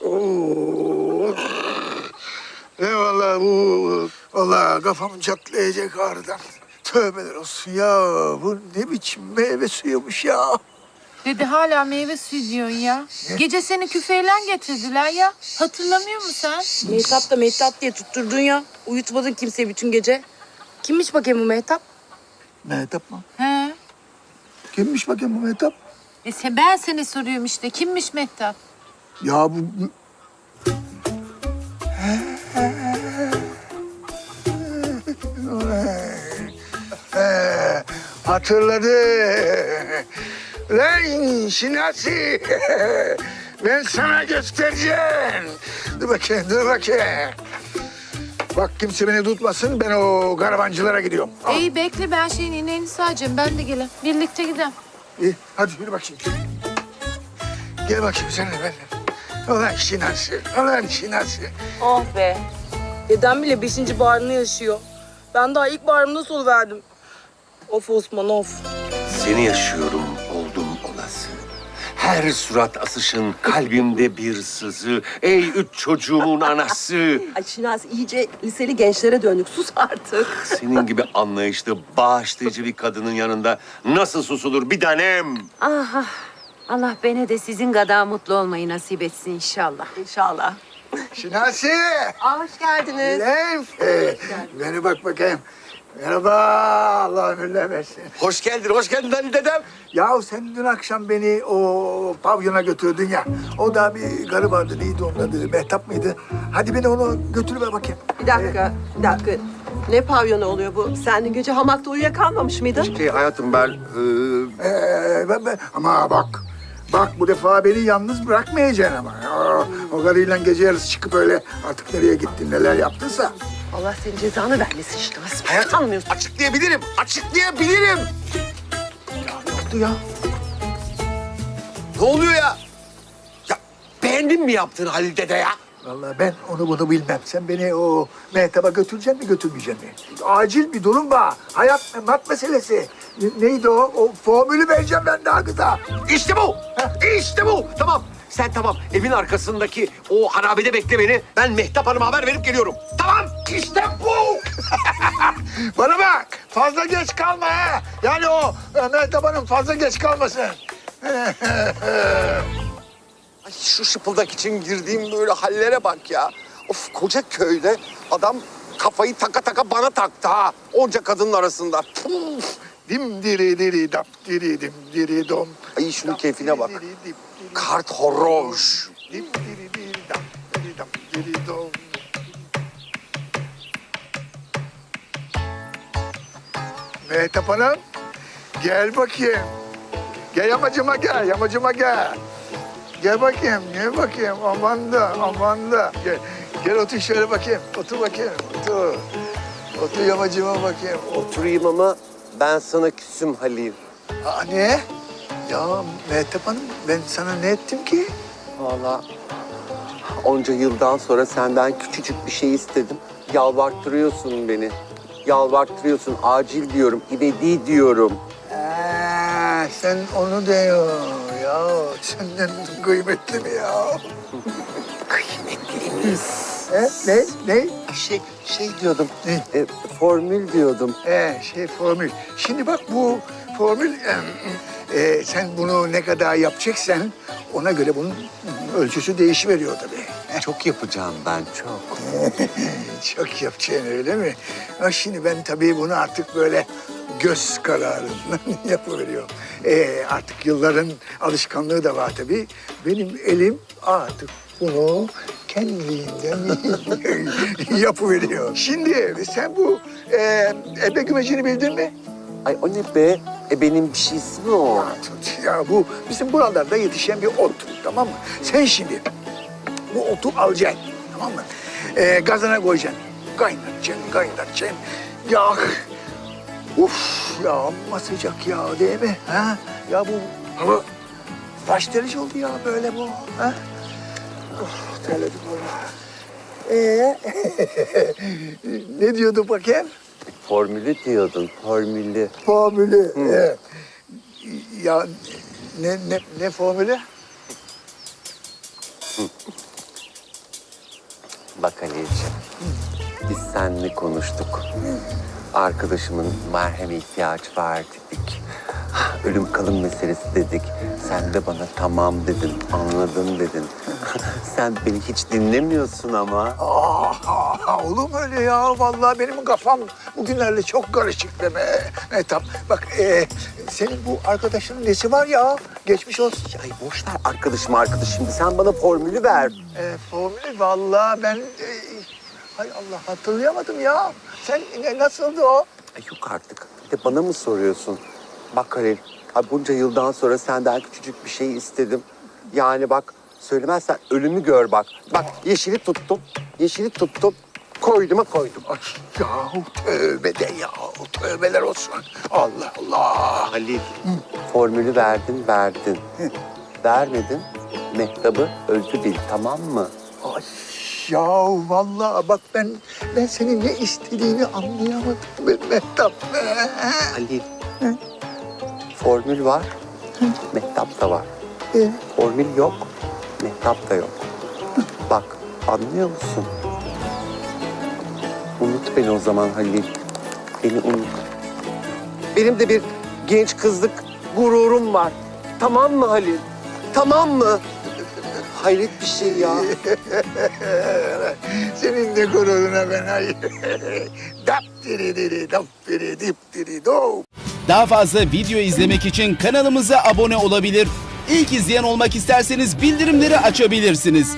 Oo. Eyvallah bu. Vallahi kafam çatlayacak ağrıdan. Tövbeler olsun ya. Bu ne biçim meyve suyuymuş ya. Dede hala meyve suyu diyorsun ya. Gece seni küfeyle getirdiler ya. Hatırlamıyor musun sen? Mehtap da Mehtap diye tutturdun ya. Uyutmadın kimseyi bütün gece. Kimmiş bakayım bu Mehtap? Mehtap mı? He. Kimmiş bakayım bu Mehtap? E sen, ben seni soruyorum işte. Kimmiş Mehtap? Ya bu... Hatırladı. Lan Şinasi. Ben sana göstereceğim. Dur bakayım, dur bakayım. Bak kimse beni tutmasın. Ben o garavancılara gidiyorum. Al. İyi bekle ben şeyin ineğini sağacağım. Ben de gelem. Birlikte gidelim. İyi, hadi yürü bakayım. Gel bakayım sen de benimle. Ulan Şinasi, ulan Şinasi. Ah be. Dedem bile beşinci baharını yaşıyor. Ben daha ilk baharımda sol verdim. Of Osman of. Seni yaşıyorum oldum olası. Her surat asışın kalbimde bir sızı. Ey üç çocuğumun anası. Ay Şinaz iyice liseli gençlere döndük. Sus artık. Senin gibi anlayışlı, bağışlayıcı bir kadının yanında nasıl susulur bir tanem? Ah, ah. Allah bana de sizin kadar mutlu olmayı nasip etsin inşallah. İnşallah. Şinasi. Aa, hoş geldiniz. Ee, beni bak bakayım. Merhaba, Allah ömürler versin. Hoş geldin, hoş geldin Ali dedem. Ya sen dün akşam beni o pavyona götürdün ya. O da bir garı vardı, neydi onun adı? Mehtap mıydı? Hadi beni onu götürüver bakayım. Bir dakika, bir dakika. Ne pavyonu oluyor bu? Sen gece hamakta uyuyakalmamış mıydın? Şey hayatım ben... e, Ee, ben, ben, ama bak, bak bu defa beni yalnız bırakmayacaksın ama. O, o karıyla gece yarısı çıkıp öyle artık nereye gittin, neler yaptınsa. Allah senin cezanı vermesin Şinaz. hayatım Tanımıyorsun. açıklayabilirim, açıklayabilirim. Ne oldu ya? Ne oluyor ya? Ya beğendin mi yaptığını Halil dede ya? Vallahi ben onu bunu bilmem. Sen beni o mehtaba götüreceksin mi götürmeyeceksin mi? Acil bir durum var. Hayat memat meselesi. Ne- neydi o? O formülü vereceğim ben daha kısa. İşte bu. İşte bu. Tamam. Sen tamam evin arkasındaki o harabede bekle beni. Ben Mehtap Hanım'a haber verip geliyorum. Tamam. İşte bu. Bana bak. Fazla geç kalma ha. Yani o e, Mehtap Hanım fazla geç kalmasın. Ay şu şıpıldak için girdiğim böyle hallere bak ya. Of koca köyde adam kafayı taka taka bana taktı ha. Onca kadının arasında. Puf. dim diri diri dap diri dim diri dom. Ay şunun keyfine bak. Kart horoş. Dim diri diri dap diri dap diri dom. Mehtap Hanım, gel bakayım. Gel yamacıma gel, yamacıma gel. Gel bakayım, gel bakayım. Aman da, aman da. Gel, gel otur şöyle bakayım. Otur bakayım, otur. Otur yamacıma bakayım. Otur. Oturayım ama ben sana küsüm Halil. Aa, ne? Ya Mehtap Hanım, ben sana ne ettim ki? Valla onca yıldan sonra senden küçücük bir şey istedim. Yalvarttırıyorsun beni. Yalvarttırıyorsun. Acil diyorum. İvedi diyorum. Ee, sen onu diyorsun ya. Senden kıymetli mi ya? Kıymetlimiz. He? Ne? Ne? Şey, şey diyordum. Ne? E, formül diyordum. Ee, şey formül. Şimdi bak bu formül... em, e, sen bunu ne kadar yapacaksan ona göre bunun ölçüsü değişiveriyor tabii. Çok yapacağım ben çok. Çok yapacaksın öyle mi? Ha, şimdi ben tabii bunu artık böyle göz kararından yapıveriyorum. Ee, artık yılların alışkanlığı da var tabii. Benim elim artık bunu kendiliğinden yapıveriyor. Şimdi sen bu e, ebe gümecini bildin mi? Ay o ne be? E benim bir şeysi mi o? Ya bu bizim buralarda yetişen bir ot tamam mı? Sen şimdi bu otu alacaksın tamam mı? Ee, gazına koyacaksın. Kaynatacaksın, kaynatacaksın. Ya uf ya amma sıcak ya değil mi? Ha? Ya bu hava baş derece oldu ya böyle bu. Ha? Oh, terledim valla. Ee, ne diyordun bakayım? Formülü diyordun, formülü. Formülü. Ee, ya ne ne ne formülü? Bak Halil'ciğim, biz seninle konuştuk. Arkadaşımın merheme ihtiyacı var dedik. Ölüm kalım meselesi dedik. Sen de bana tamam dedin, anladın dedin. Sen beni hiç dinlemiyorsun ama. Aa, olur mu öyle ya? Vallahi benim kafam bugünlerde çok karışık deme. Mehtap bak e, senin bu arkadaşının nesi var ya? Geçmiş olsun. Ay boş ver arkadaşım arkadaş. Şimdi sen bana formülü ver. E, formülü vallahi ben... E, hay Allah hatırlayamadım ya. Sen ne, nasıldı o? Ay yok artık. Bir de bana mı soruyorsun? Bak Halil, ha bunca yıldan sonra senden küçücük bir şey istedim. Yani bak söylemezsen ölümü gör bak. Bak yeşili tuttum, yeşili tuttum. Koyduma koydum. Ay yahu tövbe de ya. Tövbeler olsun. Allah Allah. Halil, formülü verdin, verdin. Vermedin, Mehtap'ı öldü bil, tamam mı? Ay ya vallahi bak ben ben senin ne istediğini anlayamadım be Mehtap. be. Halil, formül var, Mehtap da var. E, Formül yok, Mehtap da yok. Bak, anlıyor musun? Unut beni o zaman Halil. Beni unut. Benim de bir genç kızlık gururum var. Tamam mı Halil? Tamam mı? Hayret bir şey ya. Senin de gururuna ben ay. dap diri diri dap diri dip diri do. Daha fazla video izlemek için kanalımıza abone olabilir. İlk izleyen olmak isterseniz bildirimleri açabilirsiniz.